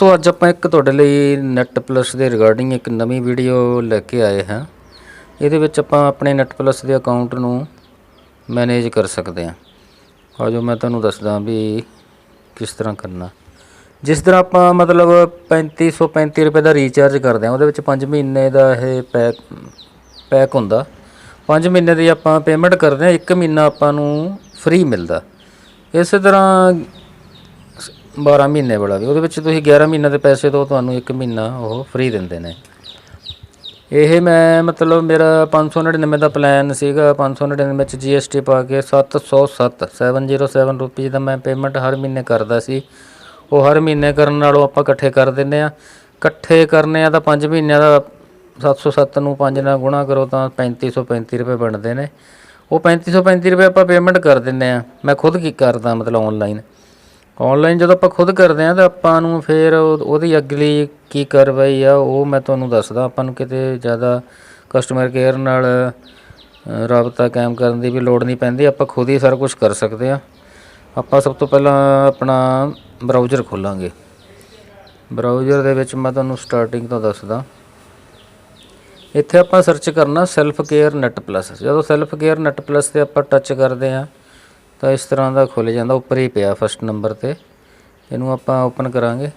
ਦੋਸਤੋ, ਅੱਜ ਆਪਾਂ ਇੱਕ ਤੁਹਾਡੇ ਲਈ ਨੈਟ ਪਲੱਸ ਦੇ ਰਿਗਾਰਡਿੰਗ ਇੱਕ ਨਵੀਂ ਵੀਡੀਓ ਲੈ ਕੇ ਆਏ ਹਾਂ। ਇਹਦੇ ਵਿੱਚ ਆਪਾਂ ਆਪਣੇ ਨੈਟ ਪਲੱਸ ਦੇ ਅਕਾਊਂਟ ਨੂੰ ਮੈਨੇਜ ਕਰ ਸਕਦੇ ਹਾਂ। ਆਜੋ, ਮੈਂ ਤੁਹਾਨੂੰ ਦੱਸਦਾ ਵੀ ਕਿਸ ਤਰ੍ਹਾਂ ਕਰਨਾ। ਜਿਸ ਤਰ੍ਹਾਂ ਆਪਾਂ ਮਤਲਬ 3535 ਰੁਪਏ ਦਾ ਰੀਚਾਰਜ ਕਰਦੇ ਹਾਂ, ਉਹਦੇ ਵਿੱਚ 5 ਮਹੀਨੇ ਦਾ ਇਹ ਪੈਕ ਪੈਕ ਹੁੰਦਾ। 5 ਮਹੀਨੇ ਦੀ ਆਪਾਂ ਪੇਮੈਂਟ ਕਰਦੇ ਹਾਂ 1 ਮਹੀਨਾ ਆਪਾਂ ਨੂੰ ਫ੍ਰੀ ਮਿਲਦਾ। ਇਸੇ ਤਰ੍ਹਾਂ 12 ਮਹੀਨੇ ਵਾਲਾ ਵੀ, ਉਹਦੇ ਵਿੱਚ ਤੁਸੀਂ 11 ਮਹੀਨੇ ਦੇ ਪੈਸੇ ਤੋਂ ਤੁਹਾਨੂੰ 1 ਮਹੀਨਾ ਉਹ ਫ੍ਰੀ ਦਿੰਦੇ ਨੇ। ਇਹ ਮੈਂ ਮਤਲਬ ਮੇਰਾ 599 ਦਾ ਪਲਾਨ ਸੀਗਾ 599 ਵਿੱਚ GST ਪਾ ਕੇ 707 707 ਰੁਪਏ ਦਾ ਮੈਂ ਪੇਮੈਂਟ ਹਰ ਮਹੀਨੇ ਕਰਦਾ ਸੀ। ਉਹ ਹਰ ਮਹੀਨੇ ਕਰਨ ਨਾਲੋਂ ਆਪਾਂ ਇਕੱਠੇ ਕਰ ਦਿੰਦੇ ਆ ਇਕੱਠੇ ਕਰਨੇ ਆ ਤਾਂ 5 ਮਹੀਨਿਆਂ ਦਾ 707 ਨੂੰ 5 ਨਾਲ ਗੁਣਾ ਕਰੋ ਤਾਂ 3535 ਰੁਪਏ ਬਣਦੇ ਨੇ। ਉਹ 3535 ਰੁਪਏ ਆਪਾਂ ਪੇਮੈਂਟ ਕਰ ਦਿੰਦੇ ਆ ਮੈਂ ਖੁਦ ਕੀ ਕਰਦਾ ਮਤਲਬ ਆਨਲਾਈਨ ਆਨਲਾਈਨ ਜਦੋਂ ਆਪਾਂ ਖੁਦ ਕਰਦੇ ਆ ਤਾਂ ਆਪਾਂ ਨੂੰ ਫਿਰ ਉਹ- ਉਹਦੀ ਅਗਲੀ ਕੀ ਕਾਰਵਾਈ ਆ, ਉਹ ਮੈਂ ਤੁਹਾਨੂੰ ਦੱਸਦਾ। ਆਪਾਂ ਨੂੰ ਕਿਤੇ ਜ਼ਿਆਦਾ ਕਸਟਮਰ ਕੇਅਰ ਨਾਲ ਰਾਬਤਾ ਕਾਇਮ ਕਰਨ ਦੀ ਵੀ ਲੋੜ ਨਹੀਂ ਪੈਂਦੀ। ਆਪਾਂ ਖੁਦ ਹੀ ਸਾਰਾ ਕੁਝ ਕਰ ਸਕਦੇ ਆ ਆਪਾਂ ਸਭ ਤੋਂ ਪਹਿਲਾਂ ਆਪਣਾ ਬਰਾਊਜ਼ਰ ਖੋਲਾਂਗੇ। ਬਰਾਊਜ਼ਰ ਦੇ ਵਿੱਚ ਮੈਂ ਤੁਹਾਨੂੰ ਸਟਾਰਟਿੰਗ ਤੋਂ ਦੱਸਦਾ। ਇੱਥੇ ਆਪਾਂ ਸਰਚ ਕਰਨਾ ਸੈਲਫ ਕੇਅਰ ਨੈਟ ਪਲੱਸ ਜਦੋਂ ਸੈਲਫ ਕੇਅਰ ਨੈਟ ਪਲੱਸ ਤੇ ਆਪਾਂ ਟੱਚ ਕਰਦੇ ਆ ਤਾਂ ਇਸ ਤਰ੍ਹਾਂ ਦਾ ਖੁੱਲ ਜਾਂਦਾ, ਉੱਪਰ ਹੀ ਪਿਆ ਫਸਟ ਨੰਬਰ ਤੇ। ਇਹਨੂੰ ਆਪਾਂ ਓਪਨ ਕਰਾਂਗੇ।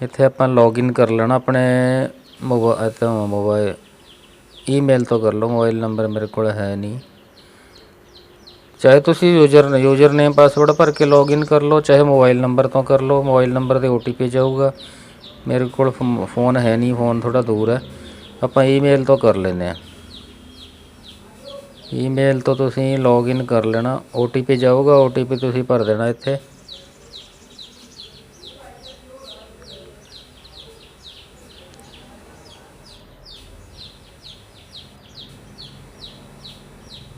ਇੱਥੇ ਆਪਾਂ ਲੌਗਇਨ ਕਰ ਲੈਣਾ, ਆਪਣੇ ਮੋਬਾਈਲ ਤੋਂ ਮੋਬਾਈਲ ਈਮੇਲ ਤੋਂ ਕਰ ਲਓ ਮੋਬਾਈਲ ਨੰਬਰ ਮੇਰੇ ਕੋਲ ਹੈ ਨਹੀਂ। ਚਾਹੇ ਤੁਸੀਂ ਯੂਜ਼ਰ ਯੂਜ਼ਰ ਨੇਮ ਪਾਸਵਰਡ ਭਰ ਕੇ ਲੌਗਇਨ ਕਰ ਲਓ, ਚਾਹੇ ਮੋਬਾਈਲ ਨੰਬਰ ਤੋਂ ਕਰ ਲਓ ਮੋਬਾਈਲ ਨੰਬਰ ਤੇ OTP ਜਾਊਗਾ। ਮੇਰੇ ਕੋਲ ਫੋਨ ਹੈ ਨਹੀਂ ਫੋਨ ਥੋੜਾ ਦੂਰ ਹੈ। ਆਪਾਂ ਈਮੇਲ ਤੋਂ ਕਰ ਲੈਂਦੇ ਆ ਈਮੇਲ ਤੋਂ ਤੁਸੀਂ ਲੌਗਇਨ ਕਰ ਲੈਣਾ। OTP ਜਾਊਗਾ OTP ਤੁਸੀਂ ਭਰ ਦੇਣਾ ਇੱਥੇ।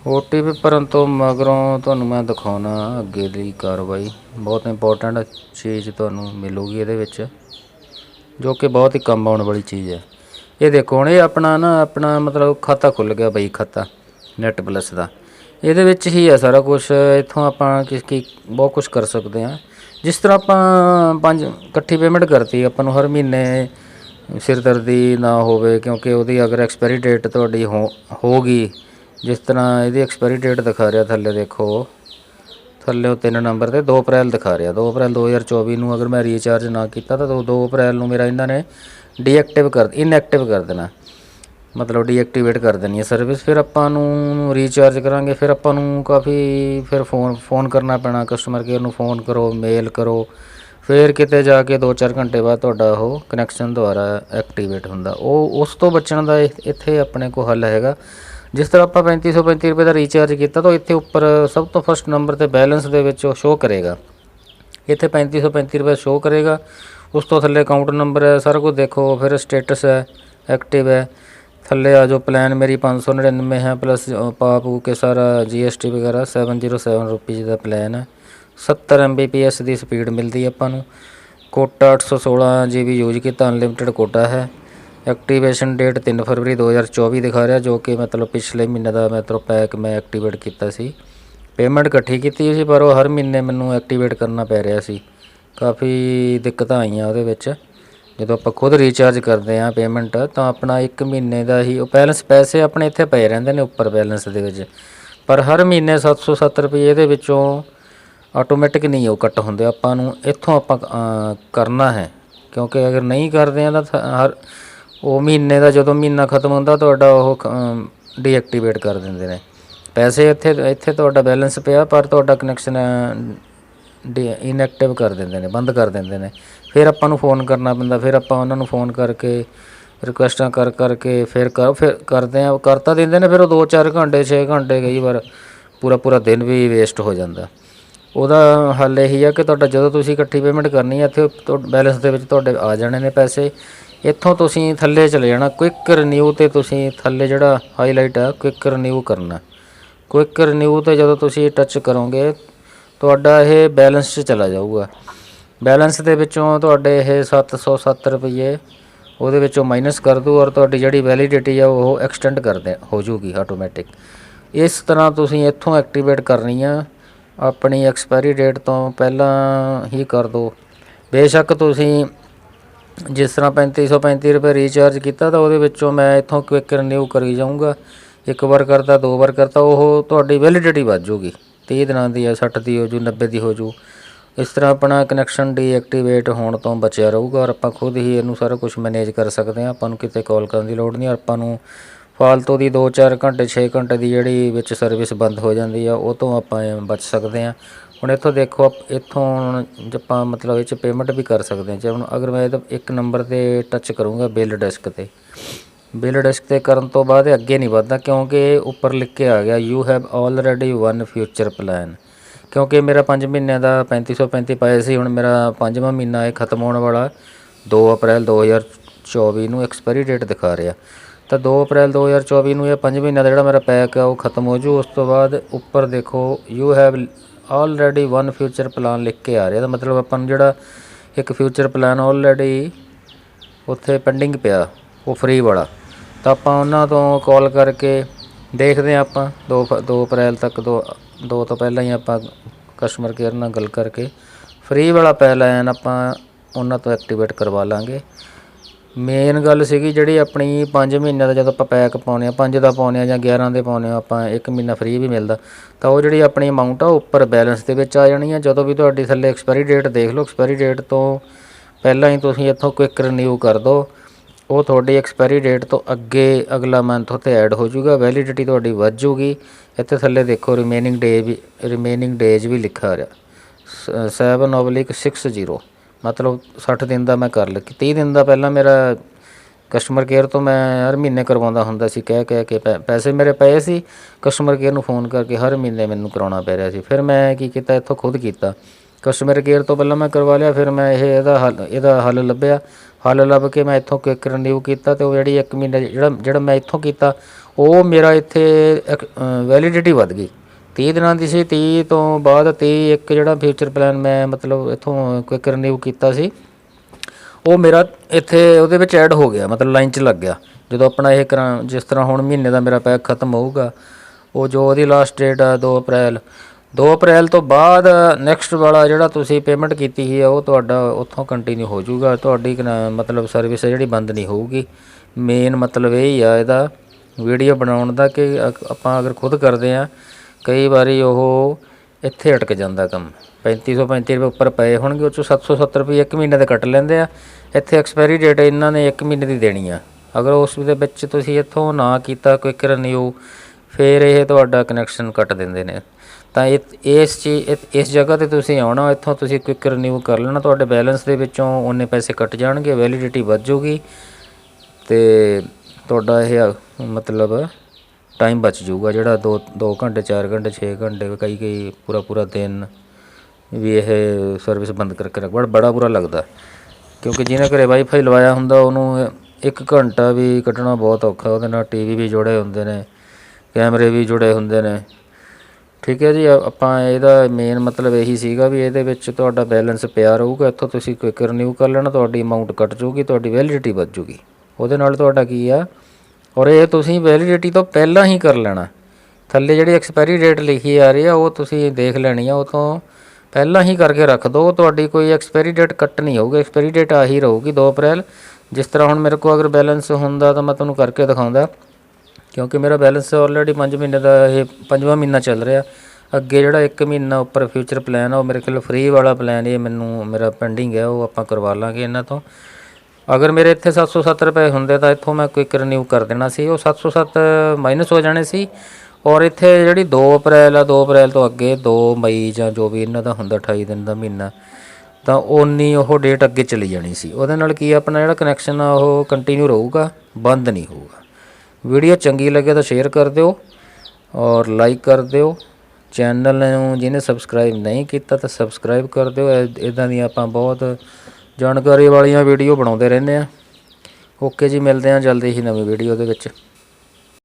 OTP ਭਰਨ ਤੋਂ ਮਗਰੋਂ ਤੁਹਾਨੂੰ ਮੈਂ ਦਿਖਾਉਣਾ ਅੱਗੇ ਦੀ ਕਾਰਵਾਈ। ਬਹੁਤ ਇੰਪੋਰਟੈਂਟ ਚੀਜ਼ ਤੁਹਾਨੂੰ ਮਿਲੂਗੀ ਇਹਦੇ ਵਿੱਚ, ਜੋ ਕਿ ਬਹੁਤ ਹੀ ਕੰਮ ਆਉਣ ਵਾਲੀ ਚੀਜ਼ ਹੈ। ਇਹ ਦੇਖੋ, ਹੁਣ ਇਹ ਆਪਣਾ ਨਾ, ਆਪਣਾ ਮਤਲਬ ਖਾਤਾ ਖੁੱਲ ਗਿਆ ਬਈ ਖਾਤਾ। ਨੈਟ ਪਲੱਸ ਦਾ। ਇਹਦੇ ਵਿੱਚ ਹੀ ਆ ਸਾਰਾ ਕੁਝ ਇੱਥੋਂ ਆਪਾਂ ਕਿਸ ਕੀ ਬਹੁਤ ਕੁਝ ਕਰ ਸਕਦੇ ਹਾਂ। ਜਿਸ ਤਰ੍ਹਾਂ ਆਪਾਂ ਪੰਜ ਇਕੱਠੀ ਪੇਮੈਂਟ ਕਰਤੀ, ਆਪਾਂ ਨੂੰ ਹਰ ਮਹੀਨੇ ਸਿਰਦਰਦੀ ਨਾ ਹੋਵੇ, ਕਿਉਂਕਿ ਉਹਦੀ ਅਗਰ ਐਕਸਪਾਇਰੀ ਡੇਟ ਤੁਹਾਡੀ ਹੋ ਹੋਗੀ ਜਿਸ ਤਰ੍ਹਾਂ ਇਹਦੀ ਐਕਸਪਾਇਰੀ ਡੇਟ ਦਿਖਾ ਰਿਹਾ ਥੱਲੇ ਦੇਖੋ। ਥੱਲੇ ਉਹ ਤਿੰਨ ਨੰਬਰ ਤੇ 2 ਅਪ੍ਰੈਲ ਦਿਖਾ ਰਿਹਾ। 2 ਅਪ੍ਰੈਲ 2024 ਨੂੰ ਅਗਰ ਮੈਂ ਰੀਚਾਰਜ ਨਾ ਕੀਤਾ, ਤਾਂ 2 ਅਪ੍ਰੈਲ ਨੂੰ ਮੇਰਾ ਇਹਨਾਂ ਨੇ ਡੀਐਕਟਿਵ ਕਰ ਇਨਐਕਟਿਵ ਕਰ ਦੇਣਾ। ਮਤਲਬ ਡੀਐਕਟੀਵੇਟ ਕਰ ਦੇਣੀ ਹੈ ਸਰਵਿਸ ਫਿਰ ਆਪਾਂ ਨੂੰ ਰੀਚਾਰਜ ਕਰਾਂਗੇ, ਫਿਰ ਆਪਾਂ ਨੂੰ ਕਾਫੀ ਫਿਰ ਫੋਨ ਫੋਨ ਕਰਨਾ ਪੈਣਾ ਕਸਟਮਰ ਕੇਅਰ ਨੂੰ ਫੋਨ ਕਰੋ ਮੇਲ ਕਰੋ, ਫਿਰ ਕਿਤੇ ਜਾ ਕੇ 2-4 ਘੰਟੇ ਬਾਅਦ ਤੁਹਾਡਾ ਉਹ ਕਨੈਕਸ਼ਨ ਦੁਆਰਾ ਐਕਟੀਵੇਟ ਹੁੰਦਾ। ਉਹ, ਉਸ ਤੋਂ ਬਚਣ ਦਾ ਇ- ਇੱਥੇ ਆਪਣੇ ਕੋਲ ਹੱਲ ਹੈਗਾ। ਜਿਸ ਤਰ੍ਹਾਂ ਆਪਾਂ 3535 ਰੁਪਏ ਦਾ ਰੀਚਾਰਜ ਕੀਤਾ, ਤਾਂ ਇੱਥੇ ਉੱਪਰ ਸਭ ਤੋਂ ਫਸਟ ਨੰਬਰ ਤੇ ਬੈਲੈਂਸ ਦੇ ਵਿੱਚ ਉਹ ਸ਼ੋਅ ਕਰੇਗਾ। ਇੱਥੇ 3535 ਰੁਪਏ ਸ਼ੋਅ ਕਰੇਗਾ। ਉਸ ਤੋਂ ਥੱਲੇ ਅਕਾਊਂਟ ਨੰਬਰ ਹੈ, ਸਾਰਾ ਕੁਝ ਦੇਖੋ, ਫਿਰ ਸਟੇਟਸ ਹੈ ਐਕਟਿਵ ਹੈ। ਥੱਲੇ ਆ ਜੋ ਪਲਾਨ ਮੇਰੀ 599 ਹੈ ਪਲੱਸ ਪਾ ਪੂ ਕੇ ਸਾਰਾ GST ਵਗੈਰਾ 707 ਰੁਪਏ ਦਾ ਪਲਾਨ ਹੈ। 70 Mbps ਦੀ ਸਪੀਡ ਮਿਲਦੀ ਹੈ ਆਪਾਂ ਨੂੰ। ਕੋਟਾ 816 GB ਯੂਜ਼ ਕੀਤਾ ਅਨਲਿਮਿਟਿਡ ਕੋਟਾ ਹੈ। ਐਕਟੀਵੇਸ਼ਨ ਡੇਟ 3 ਫਰਵਰੀ 2024 ਦਿਖਾ ਰਿਹਾ, ਜੋ ਕਿ ਮਤਲਬ ਪਿਛਲੇ ਮਹੀਨੇ ਦਾ ਮਤਲਬ ਪੈਕ ਮੈਂ ਐਕਟੀਵੇਟ ਕੀਤਾ ਸੀ। ਪੇਮੈਂਟ ਇਕੱਠੀ ਕੀਤੀ ਸੀ, ਪਰ ਉਹ ਹਰ ਮਹੀਨੇ ਮੈਨੂੰ ਐਕਟੀਵੇਟ ਕਰਨਾ ਪੈ ਰਿਹਾ ਸੀ। ਕਾਫੀ ਦਿੱਕਤਾਂ ਆਈਆਂ ਉਹਦੇ ਵਿੱਚ। ਜਦੋਂ ਆਪਾਂ ਖੁਦ ਰੀਚਾਰਜ ਕਰਦੇ ਹਾਂ ਪੇਮੈਂਟ ਤਾਂ ਆਪਣਾ 1 ਮਹੀਨੇ ਦਾ ਹੀ ਉਹ ਬੈਲੈਂਸ ਪੈਸੇ ਆਪਣੇ ਇੱਥੇ ਪਏ ਰਹਿੰਦੇ ਨੇ ਉੱਪਰ ਬੈਲੈਂਸ ਦੇ ਵਿੱਚ। ਪਰ ਹਰ ਮਹੀਨੇ 707 ਰੁਪਏ ਇਹਦੇ ਵਿੱਚੋਂ ਆਟੋਮੈਟਿਕ ਨਹੀਂ ਉਹ ਕੱਟ ਹੁੰਦੇ, ਆਪਾਂ ਨੂੰ ਇੱਥੋਂ ਆਪਾਂ ਕਰਨਾ ਹੈ। ਕਿਉਂਕਿ ਅਗਰ ਨਹੀਂ ਕਰਦੇ ਆ ਤਾਂ ਥ- ਹਰ, ਉਹ ਮਹੀਨੇ ਦਾ ਜਦੋਂ ਮਹੀਨਾ ਖਤਮ ਹੁੰਦਾ, ਤੁਹਾਡਾ ਉਹ ਡੀਐਕਟੀਵੇਟ ਕਰ ਦਿੰਦੇ ਨੇ। ਪੈਸੇ ਇੱਥੇ ਇੱਥੇ ਤੁਹਾਡਾ ਬੈਲੈਂਸ ਪਿਆ, ਪਰ ਤੁਹਾਡਾ ਕਨੈਕਸ਼ਨ ਇਨਐਕਟਿਵ ਕਰ ਦਿੰਦੇ ਨੇ, ਬੰਦ ਕਰ ਦਿੰਦੇ ਨੇ। ਫਿਰ ਆਪਾਂ ਨੂੰ ਫੋਨ ਕਰਨਾ ਪੈਂਦਾ, ਫਿਰ ਆਪਾਂ ਉਹਨਾਂ ਨੂੰ ਫੋਨ ਕਰਕੇ ਰਿਕੁਐਸਟਾਂ ਕਰ, ਕਰਕੇ ਫਿਰ ਕਰ, ਫਿਰ ਕਰਦੇ ਆ ਕਰਤਾ ਦਿੰਦੇ ਨੇ, ਫਿਰ ਉਹ 2-4 ਘੰਟੇ 6 ਘੰਟੇ ਕਈ ਵਾਰ ਪੂਰਾ ਪੂਰਾ ਦਿਨ ਵੀ ਵੇਸਟ ਹੋ ਜਾਂਦਾ। ਉਹਦਾ ਹੱਲ ਇਹੀ ਆ ਕਿ ਤੁਹਾਡਾ ਜਦੋਂ ਤੁਸੀਂ ਇਕੱਠੀ ਪੇਮੈਂਟ ਕਰਨੀ ਹੈ ਇੱਥੇ ਬੈਲੈਂਸ ਦੇ ਵਿੱਚ ਤੁਹਾਡੇ ਆ ਜਾਣੇ ਨੇ ਪੈਸੇ। ਇੱਥੋਂ ਤੁਸੀਂ ਥੱਲੇ ਚਲੇ ਜਾਣਾ ਕੁਇਕ ਰਿਨਿਊ ਤੇ ਤੁਸੀਂ ਥੱਲੇ ਜਿਹੜਾ ਹਾਈਲਾਈਟ ਆ ਕੁਇਕ ਰਿਨਿਊ ਕਰਨਾ। ਕੁਇਕ ਰਿਨਿਊ ਤੇ ਜਦੋਂ ਤੁਸੀਂ ਟੱਚ ਕਰੋਗੇ ਤੁਹਾਡਾ ਇਹ ਬੈਲੈਂਸ 'ਚ ਚਲਾ ਜਾਊਗਾ। ਬੈਲੈਂਸ ਦੇ ਵਿੱਚੋਂ ਤੁਹਾਡੇ ਇਹ 707 ਰੁਪਏ ਉਹਦੇ ਵਿੱਚੋਂ ਮਾਈਨਸ ਕਰ ਦੂ ਔਰ ਤੁਹਾਡੀ ਜਿਹੜੀ ਵੈਲਿਡਿਟੀ ਆ ਉਹ ਐਕਸਟੈਂਡ ਕਰ ਦੇ, ਹੋ ਜੂਗੀ ਆਟੋਮੈਟਿਕ ਇਸ ਤਰ੍ਹਾਂ ਤੁਸੀਂ ਇੱਥੋਂ ਐਕਟੀਵੇਟ ਕਰਨੀ ਆ, ਆਪਣੀ ਐਕਸਪਾਇਰੀ ਡੇਟ ਤੋਂ ਪਹਿਲਾਂ ਹੀ ਕਰ ਦਿਓ। ਬੇਸ਼ੱਕ ਤੁਸੀਂ ਜਿਸ ਤਰ੍ਹਾਂ 3535 ਰੁਪਏ ਰੀਚਾਰਜ ਕੀਤਾ ਤਾਂ ਉਹਦੇ ਵਿੱਚੋਂ ਮੈਂ ਇੱਥੋਂ ਕੁਇਕ ਰਿਨਿਊ ਕਰੀ ਜਾਊਂਗਾ। ਇੱਕ ਵਾਰ ਕਰਤਾ, ਦੋ ਵਾਰ ਕਰਤਾ, ਉਹ ਤੁਹਾਡੀ ਵੈਲਿਡਿਟੀ ਵੱਧ ਜੂਗੀ 30 ਦਿਨਾਂ ਦੀ ਹੈ 60 ਦੀ ਹੋ ਜੂ 90 ਦੀ ਹੋ ਜੂ। ਇਸ ਤਰ੍ਹਾਂ ਆਪਣਾ ਕਨੈਕਸ਼ਨ ਡੀਐਕਟੀਵੇਟ ਹੋਣ ਤੋਂ ਬਚਿਆ ਰਹੂਗਾ ਔਰ ਆਪਾਂ ਖੁਦ ਹੀ ਇਹਨੂੰ ਸਾਰਾ ਕੁਝ ਮੈਨੇਜ ਕਰ ਸਕਦੇ ਹਾਂ। ਆਪਾਂ ਨੂੰ ਕਿਤੇ ਕਾਲ ਕਰਨ ਦੀ ਲੋੜ ਨਹੀਂ ਆਪਾਂ ਨੂੰ ਫਾਲਤੂ ਦੀ 2-4 ਘੰਟੇ 6 ਘੰਟੇ ਦੀ ਜਿਹੜੀ ਵਿੱਚ ਸਰਵਿਸ ਬੰਦ ਹੋ ਜਾਂਦੀ ਆ, ਉਹ ਤੋਂ ਆਪਾਂ ਬਚ ਸਕਦੇ ਹਾਂ। ਹੁਣ ਇੱਥੋਂ ਦੇਖੋ ਆਪ- ਇੱਥੋਂ ਹੁਣ ਜੇ ਆਪਾਂ ਮਤਲਬ ਇਹ 'ਚ ਪੇਮੈਂਟ ਵੀ ਕਰ ਸਕਦੇ ਹਾਂ। ਜੇ ਹੁਣ ਅਗਰ ਮੈਂ ਇਹਦਾ ਇੱਕ ਨੰਬਰ ਤੇ ਟੱਚ ਕਰੂੰਗਾ ਬਿੱਲ ਡੈਸਕ ਤੇ ਬਿੱਲ ਡੈਸਕ ਤੇ ਕਰਨ ਤੋਂ ਬਾਅਦ ਇਹ ਅੱਗੇ ਨਹੀਂ ਵੱਧਦਾ ਕਿਉਂਕਿ ਉੱਪਰ ਲਿਖ ਕੇ ਆ ਗਿਆ you have already one future plan ਕਿਉਂਕਿ ਮੇਰਾ 5 ਮਹੀਨਿਆਂ ਦਾ 3535 ਪਾਇਆ ਸੀ, ਹੁਣ ਮੇਰਾ ਪੰਜਵਾਂ ਮਹੀਨਾ ਇਹ ਖਤਮ ਹੋਣ ਵਾਲਾ 2 ਅਪ੍ਰੈਲ 2024 ਨੂੰ ਐਕਸਪਾਇਰੀ ਡੇਟ ਦਿਖਾ ਰਿਹਾ। ਤਾਂ 2 ਅਪ੍ਰੈਲ 2024 ਨੂੰ ਇਹ 5 ਮਹੀਨਿਆਂ ਦਾ ਜਿਹੜਾ ਮੇਰਾ ਪੈਕ ਆ, ਉਹ ਖਤਮ ਹੋ ਜੂ। ਉਸ ਤੋਂ ਬਾਅਦ ਉੱਪਰ ਦੇਖੋ you have already one future plan ਲਿਖ ਕੇ ਆ ਰਿਹਾ। ਤਾਂ ਮਤਲਬ ਆਪਾਂ ਨੂੰ ਜਿਹੜਾ ਇੱਕ ਫਿਊਚਰ ਪਲਾਨ ਆਲਰੇਡੀ ਉੱਥੇ ਪੈਂਡਿੰਗ ਪਿਆ, ਉਹ ਫ੍ਰੀ ਵਾਲਾ। ਤਾਂ ਆਪਾਂ ਉਹਨਾਂ ਤੋਂ ਕਾਲ ਕਰਕੇ ਦੇਖਦੇ ਹਾਂ ਆਪਾਂ 2 2 ਅਪ੍ਰੈਲ ਤੱਕ ਦੋ ਦੋ ਤੋਂ ਪਹਿਲਾਂ ਹੀ ਆਪਾਂ ਕਸਟਮਰ ਕੇਅਰ ਨਾਲ ਗੱਲ ਕਰਕੇ ਫ੍ਰੀ ਵਾਲਾ ਪਲਾਨ ਆਪਾਂ ਉਹਨਾਂ ਤੋਂ ਐਕਟੀਵੇਟ ਕਰਵਾ ਲਾਂਗੇ। ਮੇਨ ਗੱਲ ਸੀਗੀ ਜਿਹੜੀ ਆਪਣੀ 5 ਮਹੀਨਿਆਂ ਦਾ ਜਦੋਂ ਆਪਾਂ ਪੈਕ ਪਾਉਨੇ ਆ 5 ਦਾ ਪਾਉਨੇ ਆ ਜਾਂ 11 ਦੇ ਪਾਉਨੇ ਆ ਆਪਾਂ 1 ਮਹੀਨਾ ਫ੍ਰੀ ਵੀ ਮਿਲਦਾ। ਤਾਂ ਉਹ ਜਿਹੜੀ ਆਪਣੀ ਅਮਾਉਂਟ ਆ ਉਹ ਉੱਪਰ ਬੈਲੈਂਸ ਦੇ ਵਿੱਚ ਆ ਜਾਣੀ ਆ। ਜਦੋਂ ਵੀ ਤੁਹਾਡੀ ਥੱਲੇ ਐਕਸਪਾਇਰੀ ਡੇਟ ਦੇਖ ਲਓ ਐਕਸਪਾਇਰੀ ਡੇਟ ਤੋਂ ਪਹਿਲਾਂ ਹੀ ਤੁਸੀਂ ਇੱਥੋਂ ਕੁਇਕ ਰਿਨਿਊ ਕਰ ਦਿਓ। ਉਹ ਤੁਹਾਡੀ ਐਕਸਪਾਇਰੀ ਡੇਟ ਤੋਂ ਅੱਗੇ ਅਗਲਾ ਮੰਥ ਉੱਥੇ ਐਡ ਹੋ ਜਾਊਗਾ ਵੈਲਿਡਿਟੀ ਤੁਹਾਡੀ ਵੱਧ ਜਾਊਗੀ। ਇੱਥੇ ਥੱਲੇ ਦੇਖੋ ਰਿਮੇਨਿੰਗ ਡੇ ਵੀ ਰਿਮੇਨਿੰਗ ਡੇਜ਼ ਵੀ ਲਿਖਿਆ ਰਿਹਾ 7/60 ਮਤਲਬ 60 ਦਿਨ ਦਾ ਮੈਂ ਕਰ ਲਿਆ 30 ਦਿਨ ਦਾ ਪਹਿਲਾਂ ਮੇਰਾ ਕਸਟਮਰ ਕੇਅਰ ਤੋਂ ਮੈਂ ਹਰ ਮਹੀਨੇ ਕਰਵਾਉਂਦਾ ਹੁੰਦਾ ਸੀ, ਕਹਿ ਕਹਿ ਕੇ ਪੈ- ਪੈਸੇ ਮੇਰੇ ਪਏ ਸੀ। ਕਸਟਮਰ ਕੇਅਰ ਨੂੰ ਫੋਨ ਕਰਕੇ ਹਰ ਮਹੀਨੇ ਮੈਨੂੰ ਕਰਾਉਣਾ ਪੈ ਰਿਹਾ ਸੀ। ਫਿਰ ਮੈਂ ਕੀ ਕੀਤਾ, ਇੱਥੋਂ ਖੁਦ ਕੀਤਾ। ਕਸਟਮਰ ਕੇਅਰ ਤੋਂ ਪਹਿਲਾਂ ਮੈਂ ਕਰਵਾ ਲਿਆ, ਫਿਰ ਮੈਂ ਇਹ, ਇਹਦਾ ਹੱਲ ਇਹਦਾ ਹੱਲ ਲੱਭਿਆ। ਹੱਲ ਲੱਭ ਕੇ ਮੈਂ ਇੱਥੋਂ ਕੁਇਕ ਰਿਨਿਊ ਕੀਤਾ ਤੇ ਉਹ ਜਿਹੜੀ 1 ਮਹੀਨੇ ਜਿਹੜਾ ਜਿਹੜਾ ਮੈਂ ਇੱਥੋਂ ਕੀਤਾ, ਉਹ ਮੇਰਾ ਇੱਥੇ ਵੈਲਿਡਿਟੀ ਵੱਧ ਗਈ। 30 ਦਿਨਾਂ ਦੀ ਸੀ 30 ਤੋਂ ਬਾਅਦ 30 ਇੱਕ ਜਿਹੜਾ ਫਿਊਚਰ ਪਲਾਨ ਮੈਂ ਮਤਲਬ ਇੱਥੋਂ ਕੁਇਕ ਰਿਨਿਊ ਕੀਤਾ ਸੀ, ਉਹ ਮੇਰਾ ਇੱਥੇ ਉਹਦੇ ਵਿੱਚ ਐਡ ਹੋ ਗਿਆ, ਮਤਲਬ ਲਾਈਨ 'ਚ ਲੱਗ ਗਿਆ। ਜਦੋਂ ਆਪਣਾ ਇਹ ਕਰਾਂ, ਜਿਸ ਤਰ੍ਹਾਂ ਹੁਣ ਮਹੀਨੇ ਦਾ ਮੇਰਾ ਪੈਕ ਖਤਮ ਹੋਊਗਾ, ਉਹ ਜੋ ਉਹਦੀ ਲਾਸਟ ਡੇਟ ਆ 2 ਅਪ੍ਰੈਲ 2 ਅਪ੍ਰੈਲ ਤੋਂ ਬਾਅਦ ਨੈਕਸਟ ਵਾਲਾ ਜਿਹੜਾ ਤੁਸੀਂ ਪੇਮੈਂਟ ਕੀਤੀ ਸੀ, ਉਹ ਤੁਹਾਡਾ ਉੱਥੋਂ ਕੰਟੀਨਿਊ ਹੋ ਜਾਊਗਾ। ਤੁਹਾਡੀ ਕਿ ਮਤਲਬ ਸਰਵਿਸ ਜਿਹੜੀ ਬੰਦ ਨਹੀਂ ਹੋਊਗੀ। ਮੇਨ ਮਤਲਬ ਇਹ ਹੀ ਆ, ਇਹਦਾ ਵੀਡੀਓ ਬਣਾਉਣ ਦਾ ਕਿ ਅ- ਆਪਾਂ ਅਗਰ ਖੁਦ ਕਰਦੇ ਆ ਕਈ ਵਾਰੀ ਉਹ ਇੱਥੇ ਅਟਕ ਜਾਂਦਾ ਕੰਮ। 3535 ਰੁਪਏ ਉੱਪਰ ਪਏ ਹੋਣਗੇ, ਉਹ ਚੋਂ 770 ਰੁਪਏ ਇੱਕ ਮਹੀਨੇ ਦੇ ਕੱਟ ਲੈਂਦੇ ਆ। ਇੱਥੇ ਐਕਸਪਾਇਰੀ ਡੇਟ ਇਹਨਾਂ ਨੇ ਇੱਕ ਮਹੀਨੇ ਦੀ ਦੇਣੀ ਆ। ਅਗਰ ਉਸ ਦੇ ਵਿੱਚ ਤੁਸੀਂ ਇੱਥੋਂ ਨਾ ਕੀਤਾ ਕੁਇਕ ਰਿਨਿਊ ਫਿਰ ਇਹ ਤੁਹਾਡਾ ਕਨੈਕਸ਼ਨ ਕੱਟ ਦਿੰਦੇ ਨੇ। ਤਾਂ ਇਹ ਇਸ ਚੀਜ਼ ਇਹ- ਇਸ ਜਗ੍ਹਾ ਤੇ ਤੁਸੀਂ ਆਉਣਾ ਇੱਥੋਂ ਤੁਸੀਂ ਕੁਇਕ ਰਿਨਿਊ ਕਰ ਲੈਣਾ ਤੁਹਾਡੇ ਬੈਲੈਂਸ ਦੇ ਵਿੱਚੋਂ ਉਹਨੇ ਪੈਸੇ ਕੱਟ ਜਾਣਗੇ ਵੈਲਿਡਿਟੀ ਵੱਧ ਜਾਊਗੀ ਤੇ ਤੁਹਾਡਾ ਇਹ ਆ, ਮਤਲਬ ਟਾਈਮ ਬਚ ਜਾਊਗਾ ਜਿਹੜਾ 2 2 ਘੰਟੇ 4 ਘੰਟੇ 6 ਘੰਟੇ ਕਈ ਕਈ ਪੂਰਾ ਪੂਰਾ ਦਿਨ ਵੀ ਇਹ ਸਰਵਿਸ ਬੰਦ ਕਰਕੇ ਰੱਖ ਬੜਾ ਬੜਾ ਬੁਰਾ ਲੱਗਦਾ। ਕਿਉਂਕਿ ਜਿਹਨੇ ਘਰੇ ਵਾਈਫਾਈ ਲਵਾਇਆ ਹੁੰਦਾ ਉਹਨੂੰ 1 ਘੰਟਾ ਵੀ ਕੱਢਣਾ ਬਹੁਤ ਔਖਾ ਉਹਦੇ ਨਾਲ ਟੀਵੀ ਵੀ ਜੁੜੇ ਹੁੰਦੇ ਨੇ ਕੈਮਰੇ ਵੀ ਜੁੜੇ ਹੁੰਦੇ ਨੇ। ਠੀਕ ਹੈ ਜੀ ਆਪਾਂ ਇਹਦਾ ਮੇਨ ਮਤਲਬ ਇਹੀ ਸੀਗਾ ਵੀ ਇਹਦੇ ਵਿੱਚ ਤੁਹਾਡਾ ਬੈਲੈਂਸ ਪਿਆ ਰਹੂਗਾ, ਇੱਥੋਂ ਤੁਸੀਂ ਕੁਇਕ ਰਿਨਿਊ ਕਰ ਲੈਣਾ, ਤੁਹਾਡੀ ਅਮਾਉਂਟ ਕੱਟ ਜਾਊਗੀ, ਤੁਹਾਡੀ ਵੈਲਿਡਿਟੀ ਵੱਧ ਜਾਊਗੀ। ਉਹਦੇ ਨਾਲ ਤੁਹਾਡਾ ਕੀ ਆ, ਔਰ ਇਹ ਤੁਸੀਂ ਵੈਲਿਡਿਟੀ ਤੋਂ ਪਹਿਲਾਂ ਹੀ ਕਰ ਲੈਣਾ। ਥੱਲੇ ਜਿਹੜੀ ਐਕਸਪਾਇਰੀ ਡੇਟ ਲਿਖੀ ਆ ਰਹੀ ਆ, ਉਹ ਤੁਸੀਂ ਦੇਖ ਲੈਣੀ ਆ, ਉਹ ਤੋਂ ਪਹਿਲਾਂ ਹੀ ਕਰਕੇ ਰੱਖ ਦਿਓ ਤੁਹਾਡੀ ਕੋਈ ਐਕਸਪਾਇਰੀ ਡੇਟ ਕੱਟ ਨਹੀਂ ਹੋਊਗੀ ਐਕਸਪਾਇਰੀ ਡੇਟ ਆਹੀ ਰਹੂਗੀ 2 ਅਪ੍ਰੈਲ। ਜਿਸ ਤਰ੍ਹਾਂ ਹੁਣ ਮੇਰੇ ਕੋਲ ਅਗਰ ਬੈਲੈਂਸ ਹੁੰਦਾ ਤਾਂ ਮੈਂ ਤੁਹਾਨੂੰ ਕਰਕੇ ਦਿਖਾਉਂਦਾ। ਕਿਉਂਕਿ ਮੇਰਾ ਬੈਲੈਂਸ ਆਲਰੇਡੀ 5 ਮਹੀਨੇ ਦਾ ਇਹ ਪੰਜਵਾਂ ਮਹੀਨਾ ਚੱਲ ਰਿਹਾ। ਅੱਗੇ ਜਿਹੜਾ 1 ਮਹੀਨਾ ਉੱਪਰ ਫਿਊਚਰ ਪਲਾਨ ਆ, ਉਹ ਮੇਰੇ ਕੋਲ ਫ੍ਰੀ ਵਾਲਾ ਪਲਾਨ ਇਹ ਮੈਨੂੰ, ਮੇਰਾ ਪੈਂਡਿੰਗ ਹੈ ਉਹ ਆਪਾਂ ਕਰਵਾ ਲਾਂਗੇ ਇਹਨਾਂ ਤੋਂ। ਅਗਰ ਮੇਰੇ ਇੱਥੇ 707 ਰੁਪਏ ਹੁੰਦੇ ਤਾਂ ਇੱਥੋਂ ਮੈਂ ਕੁਇਕ ਰਿਨਿਊ ਕਰ ਦੇਣਾ ਸੀ। ਉਹ 707 ਮਾਈਨਸ ਹੋ ਜਾਣੇ ਸੀ। ਔਰ ਇੱਥੇ ਜਿਹੜੀ 2 ਅਪ੍ਰੈਲ ਆ 2 ਅਪ੍ਰੈਲ ਤੋਂ ਅੱਗੇ 2 ਮਈ ਜਾਂ ਜੋ ਵੀ ਇਹਨਾਂ ਦਾ ਹੁੰਦਾ 28 ਦਿਨ ਦਾ ਮਹੀਨਾ, ਤਾਂ ਉਨੀ ਉਹ ਡੇਟ ਅੱਗੇ ਚਲੀ ਜਾਣੀ ਸੀ। ਉਹਦੇ ਨਾਲ ਕੀ ਆਪਣਾ ਜਿਹੜਾ ਕਨੈਕਸ਼ਨ ਆ, ਉਹ ਕੰਟੀਨਿਊ ਰਹੂਗਾ, ਬੰਦ ਨਹੀਂ ਹੋਊਗਾ। ਵੀਡੀਓ ਚੰਗੀ ਲੱਗੇ ਤਾਂ ਸ਼ੇਅਰ ਕਰ ਦਿਓ ਔਰ ਲਾਈਕ ਕਰ ਦਿਓ। ਚੈਨਲ ਨੂੰ ਜਿਹਨੇ ਸਬਸਕ੍ਰਾਈਬ ਨਹੀਂ ਕੀਤਾ ਤਾਂ ਸਬਸਕ੍ਰਾਈਬ ਕਰ ਦਿਓ। ਇਦਾਂ ਦੀਆਂ ਆਪਾਂ ਬਹੁਤ ਜਾਣਕਾਰੀ ਵਾਲੀਆਂ ਵੀਡੀਓ ਬਣਾਉਂਦੇ ਰਹਿੰਦੇ ਆ ਓਕੇ ਜੀ, ਮਿਲਦੇ ਹਾਂ ਜਲਦੀ ਹੀ ਨਵੀਂ ਵੀਡੀਓ ਦੇ ਵਿੱਚ।